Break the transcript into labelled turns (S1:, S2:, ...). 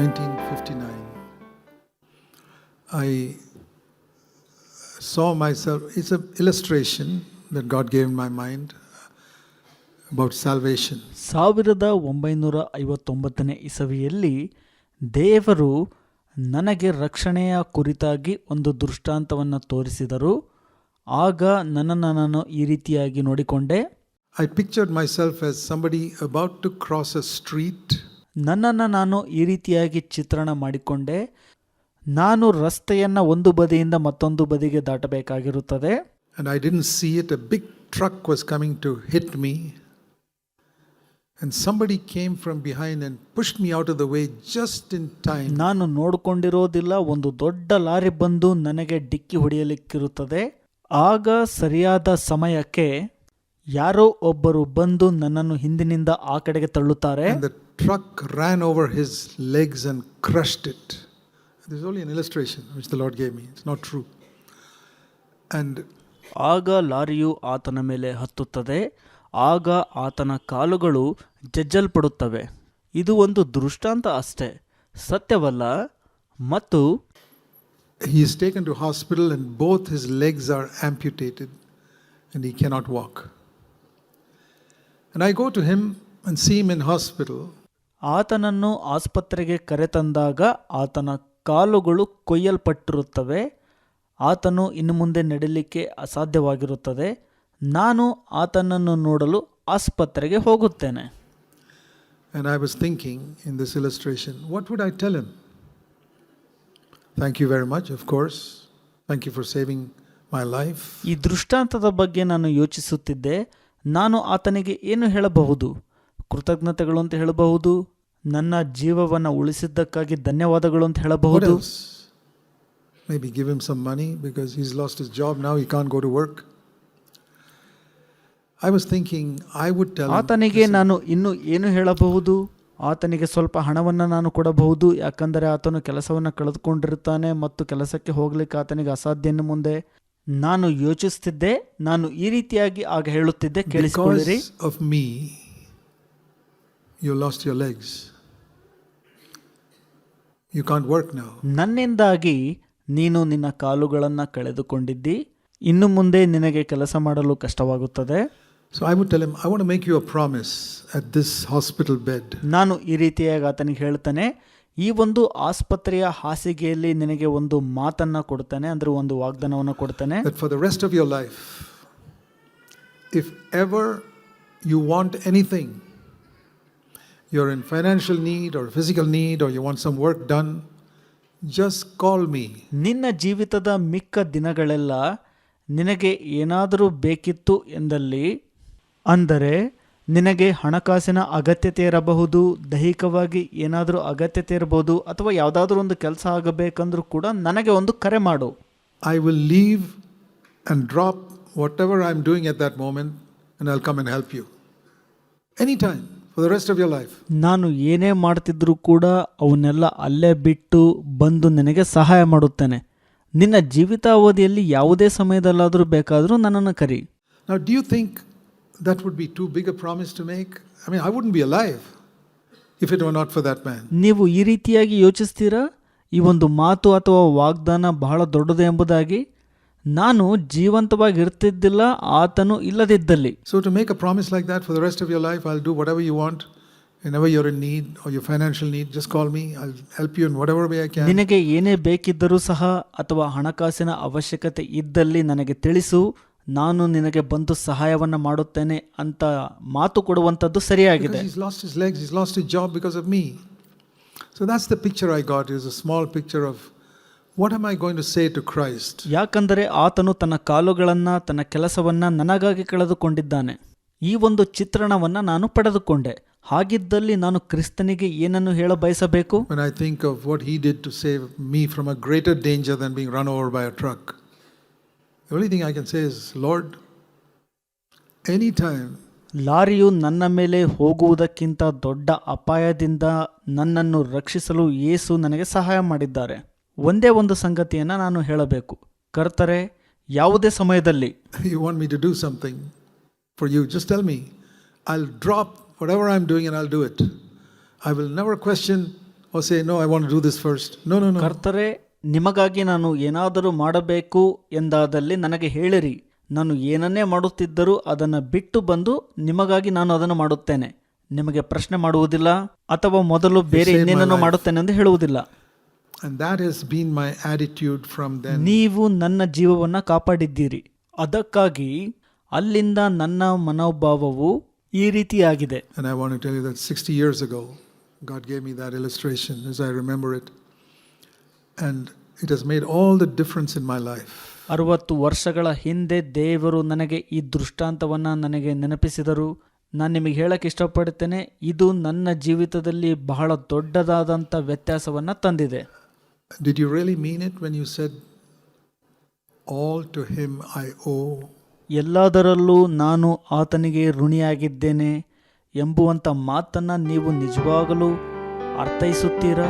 S1: 1959. I saw myself, it's an illustration that God gave in my mind about salvation.
S2: ಸಾವಿರದ ಒಂಬೈನೂರ ಐವತ್ತೊಂಬತ್ತನೇ ಇಸವಿಯಲ್ಲಿ ದೇವರು ನನಗೆ ರಕ್ಷಣೆಯ ಕುರಿತಾಗಿ ಒಂದು ದೃಷ್ಟಾಂತವನ್ನು ತೋರಿಸಿದರು ಆಗ ನನ್ನನ್ನು ನಾನು ಈ ರೀತಿಯಾಗಿ ನೋಡಿಕೊಂಡೆ
S1: I pictured myself as somebody about to cross a street
S2: ನನ್ನನ್ನು ನಾನು ಈ ರೀತಿಯಾಗಿ ಚಿತ್ರಣ ಮಾಡಿಕೊಂಡೆ ನಾನು ರಸ್ತೆಯನ್ನು ಒಂದು ಬದಿಯಿಂದ ಮತ್ತೊಂದು ಬದಿಗೆ ದಾಟಬೇಕಾಗಿರುತ್ತದೆ
S1: and I didn't see it. A big truck was coming to hit me. And somebody came from behind and pushed me out of the way just in time.
S2: ನಾನು ನೋಡಿಕೊಂಡಿರೋದಿಲ್ಲ ಒಂದು ದೊಡ್ಡ ಲಾರಿ ಬಂದು ನನಗೆ ಡಿಕ್ಕಿ ಹೊಡೆಯಲಿಕ್ಕಿರುತ್ತದೆ ಆಗ ಸರಿಯಾದ ಸಮಯಕ್ಕೆ ಯಾರೋ ಒಬ್ಬರು ಬಂದು ನನ್ನನ್ನು ಹಿಂದಿನಿಂದ ಆ ಕಡೆಗೆ ತಳ್ಳುತ್ತಾರೆ
S1: the truck ran over his legs and crushed it. This is only an illustration which the Lord gave me. It's not true. And
S2: ಆಗ ಲಾರಿಯು ಆತನ ಮೇಲೆ ಹತ್ತುತ್ತದೆ ಆಗ ಆತನ ಕಾಲುಗಳು ಜಜ್ಜಲ್ಪಡುತ್ತವೆ ಇದು ಒಂದು ದೃಷ್ಟಾಂತ ಅಷ್ಟೇ ಸತ್ಯವಲ್ಲ ಮತ್ತು
S1: he is taken to hospital and both his legs are amputated and he cannot walk. And I go to him and see him in hospital
S2: ಆತನನ್ನು ಆಸ್ಪತ್ರೆಗೆ ಕರೆತಂದಾಗ ಆತನ ಕಾಲುಗಳು ಕೊಯ್ಯಲ್ಪಟ್ಟಿರುತ್ತವೆ ಆತನು ಇನ್ನು ಮುಂದೆ ನಡಿಲಿಕ್ಕೆ ಅಸಾಧ್ಯವಾಗಿರುತ್ತದೆ ನಾನು ಆತನನ್ನು ನೋಡಲು ಆಸ್ಪತ್ರೆಗೆ ಹೋಗುತ್ತೇನೆ
S1: and I was thinking in this illustration, what would I tell him? Thank you very much, of course. Thank you for saving my life.
S2: ಈ ದೃಷ್ಟಾಂತದ ಬಗ್ಗೆ ನಾನು ಯೋಚಿಸುತ್ತಿದ್ದೆ ನಾನು ಆತನಿಗೆ ಏನು ಹೇಳಬಹುದು? ಕೃತಜ್ಞತೆಗಳು ಅಂತ ಹೇಳಬಹುದು? ನನ್ನ ಜೀವವನ್ನು ಉಳಿಸಿದ್ದಕ್ಕಾಗಿ ಧನ್ಯವಾದಗಳು ಅಂತ ಹೇಳಬಹುದು?
S1: May Maybe give him some money because he's lost his job. Now, he can't go to work. I was thinking I would tell him,
S2: ಆತನಿಗೆ ನಾನು ಇನ್ನು ಏನು ಹೇಳಬಹುದು? ಆತನಿಗೆ ಸ್ವಲ್ಪ ಹಣವನ್ನು ನಾನು ಕೊಡಬಹುದು. ಯಾಕಂದರೆ ಆತನು ಕೆಲಸವನ್ನು ಕಳೆದುಕೊಂಡಿರುತ್ತಾನೆ ಮತ್ತು ಕೆಲಸಕ್ಕೆ ಹೋಗಲಿಕ್ಕೆ ಆತನಿಗೆ ಅಸಾಧ್ಯ ಮುಂದೆ. ನಾನು ಯೋಚಿಸುತ್ತಿದ್ದೆ ನಾನು ಈ ರೀತಿಯಾಗಿ ಆಗ ಹೇಳುತ್ತಿದ್ದೆ
S1: ಕೇಳಿಸ್ಕೊಳ್ಳಿ of me you lost your legs you can't work now
S2: ನನ್ನಿಂದಾಗಿ ನೀನು ನಿನ್ನ ಕಾಲುಗಳನ್ನು ಕಳೆದುಕೊಂಡಿದ್ದಿ. ಇನ್ನು ಮುಂದೆ ನಿನಗೆ ಕೆಲಸ ಮಾಡಲು ಕಷ್ಟವಾಗುತ್ತದೆ.
S1: So I would tell I want make you a promise at this hospital bed
S2: ನಾನು ಈ ರೀತಿಯಾಗಿ ಆತನಿಗೆ ಹೇಳ್ತಾನೆ ಈ ಒಂದು ಆಸ್ಪತ್ರೆಯ ಹಾಸಿಗೆಯಲ್ಲಿ ನಿನಗೆ ಒಂದು ಮಾತನ್ನ ಕೊಡ್ತಾನೆ ಅಂದ್ರೆ ಒಂದು ವಾಗ್ದಾನವನ್ನು ಕೊಡ್ತಾನೆ
S1: rest for the rest of your life, if ever you want anything, you're in financial need or physical need, or you want some work done, just call me.
S2: ನಿನ್ನ ಜೀವಿತದ ಮಿಕ್ಕ ದಿನಗಳೆಲ್ಲ ನಿನಗೆ ಏನಾದರೂ ಬೇಕಿತ್ತು ಎಂದಲ್ಲಿ ಅಂದರೆ ನಿನಗೆ ಹಣಕಾಸಿನ ಅಗತ್ಯತೆ ಇರಬಹುದು ದೈಹಿಕವಾಗಿ ಏನಾದರೂ ಅಗತ್ಯತೆ ಇರಬಹುದು ಅಥವಾ ಯಾವುದಾದ್ರೂ ಒಂದು ಕೆಲಸ ಆಗಬೇಕಂದ್ರೂ ಕೂಡ ನನಗೆ ಒಂದು ಕರೆ ಮಾಡು.
S1: I will leave will drop whatever I am doing at that moment, and I'll come help you any time for the rest of your life
S2: ನಾನು ಏನೇ ಮಾಡ್ತಿದ್ರೂ ಕೂಡ ಅವನ್ನೆಲ್ಲ ಅಲ್ಲೇ ಬಿಟ್ಟು ಬಂದು ನಿನಗೆ ಸಹಾಯ ಮಾಡುತ್ತೇನೆ. ನಿನ್ನ ಜೀವಿತಾವಧಿಯಲ್ಲಿ ಯಾವುದೇ ಸಮಯದಲ್ಲಾದರೂ ಬೇಕಾದರೂ ನನ್ನನ್ನು ಕರಿ.
S1: ನಾವು do think that would be too big a promise to make? I mean, I wouldn't be alive if it were not for that man.
S2: ನೀವು ಈ ರೀತಿಯಾಗಿ ಯೋಚಿಸ್ತೀರಾ ಈ ಒಂದು ಮಾತು ಅಥವಾ ವಾಗ್ದಾನ ಬಹಳ ದೊಡ್ಡದು ಎಂಬುದಾಗಿ ನಾನು ಜೀವಂತವಾಗಿ ಇರ್ತಿದ್ದಿಲ್ಲ ಆತನು ಇಲ್ಲದಿದ್ದಲ್ಲಿ
S1: So, to make a promise like that for the rest of your life, I'll do whatever you want. Whenever you're in need or your financial need, just call me. I'll help you in whatever way I can.
S2: ನಿನಗೆ ಏನೇ ಬೇಕಿದ್ದರೂ ಸಹ ಅಥವಾ ಹಣಕಾಸಿನ ಅವಶ್ಯಕತೆ ಇದ್ದಲ್ಲಿ ನನಗೆ ತಿಳಿಸು ನಾನು ನಿನಗೆ ಬಂದು ಸಹಾಯವನ್ನು ಮಾಡುತ್ತೇನೆ ಅಂತ ಮಾತು ಕೊಡುವಂಥದ್ದು ಸರಿಯಾಗಿದೆ
S1: Because he's lost his legs, he's lost his job because of me. So that's the picture I got. Is a small picture of what am I going to say to Christ?
S2: ಯಾಕಂದರೆ ಆತನು ತನ್ನ ಕಾಲುಗಳನ್ನು ತನ್ನ ಕೆಲಸವನ್ನು ನನಗಾಗಿ ಕಳೆದುಕೊಂಡಿದ್ದಾನೆ ಈ ಒಂದು ಚಿತ್ರಣವನ್ನು ನಾನು ಪಡೆದುಕೊಂಡೆ ಹಾಗಿದ್ದಲ್ಲಿ ನಾನು ಕ್ರಿಸ್ತನಿಗೆ ಏನನ್ನು ಹೇಳ ಬಯಸಬೇಕು
S1: When I think of what he did to save me from a greater danger than being run over by a truck, The only thing I can say is, Lord, anytime.
S2: ಲಾರಿಯು ನನ್ನ ಮೇಲೆ ಹೋಗುವುದಕ್ಕಿಂತ ದೊಡ್ಡ ಅಪಾಯದಿಂದ ನನ್ನನ್ನು ರಕ್ಷಿಸಲು ಯೇಸು ನನಗೆ ಸಹಾಯ ಮಾಡಿದ್ದಾರೆ. ಒಂದೇ ಒಂದು ಸಂಗತಿಯನ್ನು ನಾನು ಹೇಳಬೇಕು. ಕರ್ತರೆ ಯಾವುದೇ ಸಮಯದಲ್ಲಿ
S1: you want me to do something for you just tell me I'll drop whatever I am doing in all do it I will never question or say no I want do this first no no no
S2: ಕರ್ತರೆ ನಿಮಗಾಗಿ ನಾನು ಏನಾದರೂ ಮಾಡಬೇಕು ಎಂದಾದಲ್ಲಿ ನನಗೆ ಹೇಳಿರಿ. ನಾನು ಏನನ್ನೇ ಮಾಡುತ್ತಿದ್ದರೂ ಅದನ್ನು ಬಿಟ್ಟು ಬಂದು ನಿಮಗಾಗಿ ನಾನು ಅದನ್ನು ಮಾಡುತ್ತೇನೆ. ನಿಮಗೆ ಪ್ರಶ್ನೆ ಮಾಡುವುದಿಲ್ಲ ಅಥವಾ ಮೊದಲು ಬೇರೆ ಇನ್ನೇನನ್ನು ಮಾಡುತ್ತೇನೆ ಎಂದು ಹೇಳುವುದಿಲ್ಲ.
S1: And that has been my attitude from then.
S2: ನೀವು ನನ್ನ ಜೀವವನ್ನು ಕಾಪಾಡಿದ್ದೀರಿ. ಅದಕ್ಕಾಗಿ ಅಲ್ಲಿಂದ ನನ್ನ ಮನೋಭಾವವು ಈ ರೀತಿಯಾಗಿದೆ.
S1: And I want to tell you that 60 years ago, God gave me that illustration as I remember it. And it has made all the difference in my life.
S2: ಅರವತ್ತು ವರ್ಷಗಳ ಹಿಂದೆ ದೇವರು ನನಗೆ ಈ ದೃಷ್ಟಾಂತವನ್ನು ನನಗೆ ನೆನಪಿಸಿದರು ನಾನು ನಿಮಗೆ ಹೇಳಕ್ಕೆ ಇಷ್ಟಪಡುತ್ತೇನೆ ಇದು ನನ್ನ ಜೀವಿತದಲ್ಲಿ ಬಹಳ ದೊಡ್ಡದಾದಂಥ ವ್ಯತ್ಯಾಸವನ್ನು ತಂದಿದೆ
S1: Did you really mean it when you said, All to Him I owe?
S2: ಎಲ್ಲದರಲ್ಲೂ ನಾನು ಆತನಿಗೆ ಋಣಿಯಾಗಿದ್ದೇನೆ ಎಂಬುವಂಥ ಮಾತನ್ನು ನೀವು ನಿಜವಾಗಲೂ ಅರ್ಥೈಸುತ್ತೀರಾ